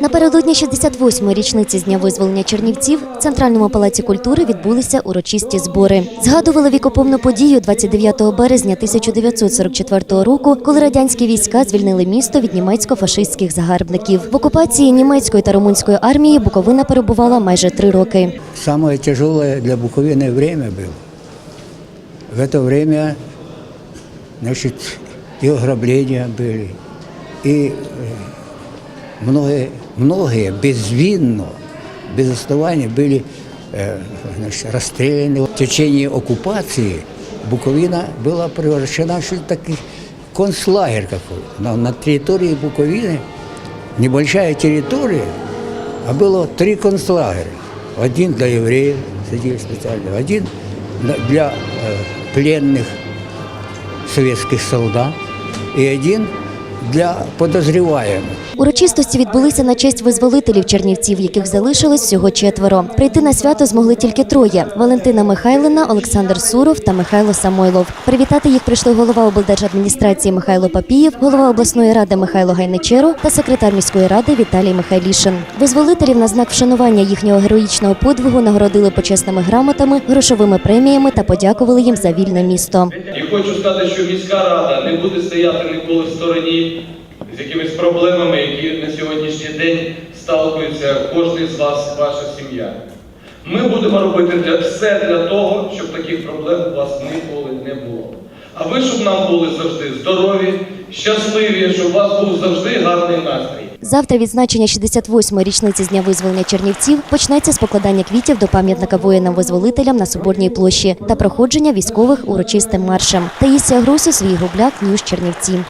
Напередодні 68-ї річниці з дня визволення Чернівців в Центральному палаці культури відбулися урочисті збори. Згадували вікопомну подію 29 березня 1944 року, коли радянські війська звільнили місто від німецько-фашистських загарбників. В окупації німецької та румунської армії Буковина перебувала майже три роки. Самое тяжелое для Буковины время было. В это время значит, и ограбления были, и э, многие, многие безвинно, без основания были э, значит, расстреляны. В течение оккупации Буковина была превращена в такой концлагерь какой. На, на территории Буковины небольшая территория, а было три концлагеря. Один для евреев, сидели специально, один для- для э, пленных советских солдат и один для подозреваемых. Урочистості відбулися на честь визволителів Чернівців, яких залишилось всього четверо. Прийти на свято змогли тільки троє: Валентина Михайлина, Олександр Суров та Михайло Самойлов. Привітати їх прийшли голова облдержадміністрації Михайло Папієв, голова обласної ради Михайло Гайничеро та секретар міської ради Віталій Михайлішин. Визволителів на знак вшанування їхнього героїчного подвигу нагородили почесними грамотами, грошовими преміями та подякували їм за вільне місто. І хочу сказати, що міська рада не буде стояти ніколи в стороні з якимись проблемами, які на сьогоднішній день сталкується кожен з вас, ваша сім'я. Ми будемо робити все для того, щоб таких проблем у вас ніколи не було. А ви, щоб нам були завжди здорові, щасливі, щоб у вас був завжди гарний настрій. Завтра відзначення 68-ї річниці з дня визволення Чернівців почнеться з покладання квітів до пам'ятника воїнам-визволителям на Соборній площі та проходження військових урочистим маршем. Таїсія Гросу, свій губляк, Ньюс Чернівці.